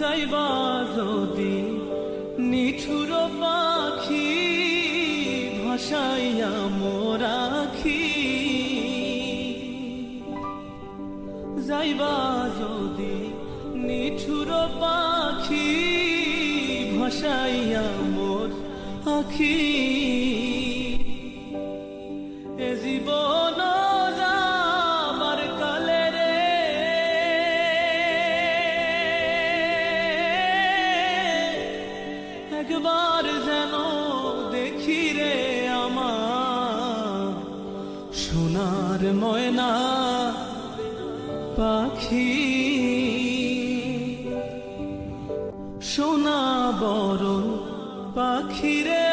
যাইবা যদি নিঠুর পাখি ভাসাইয়া মোরাখি। যাইবা যদি নিঠুর পাখি ভাসাইয়া মোর আখি। একবার যেন দেখি রে আমার সোনার ময়না পাখি। সোনা বড় পাখি রে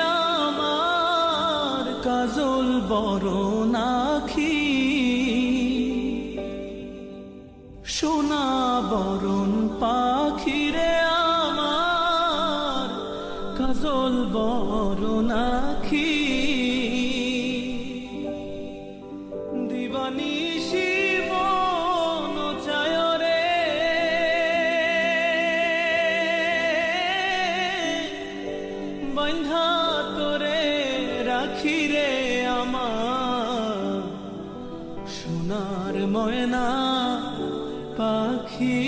বন্ধা তোরে রাখি রে আমার। সোনার ময়না পাখি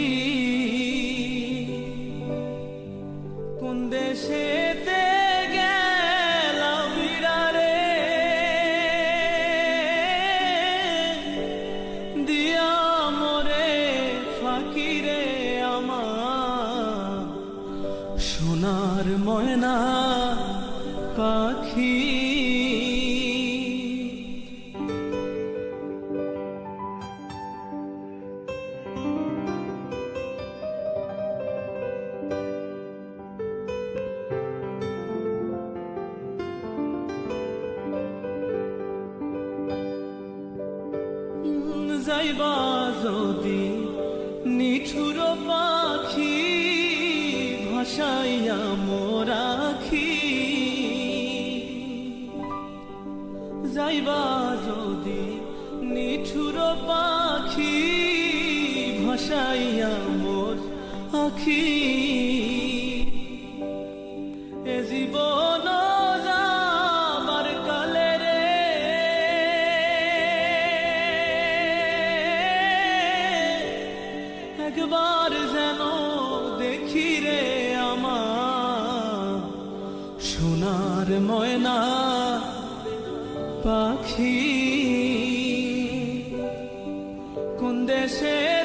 পাখি। যাইবা যদি নিঠুর পাখি ভাসাইয়া যাইবা যদি নিঠুর পাখি ভাসাইয়া মোর আখি। এ জীবন যাবার কালে রে। একবার যেন দেখি রে আমার সোনার ময়না। পাখি কোন দেশে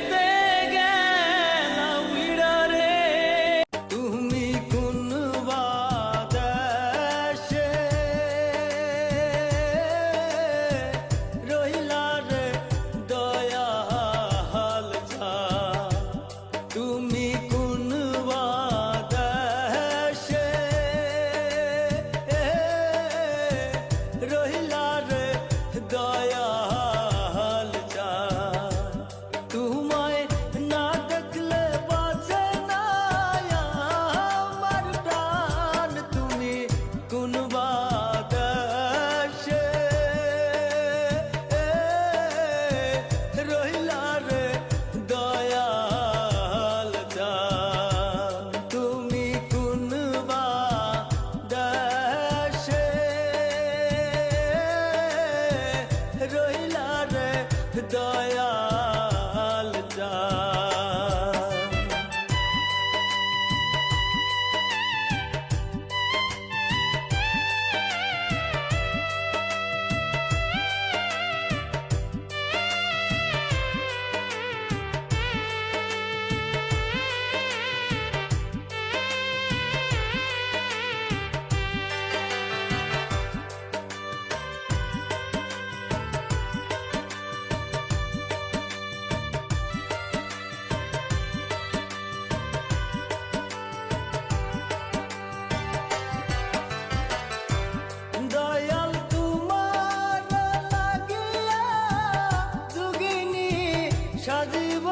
সাজিব।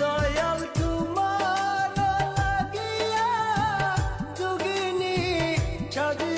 দয়াল তোমার লাগিয়া যোগিনী সাজিব।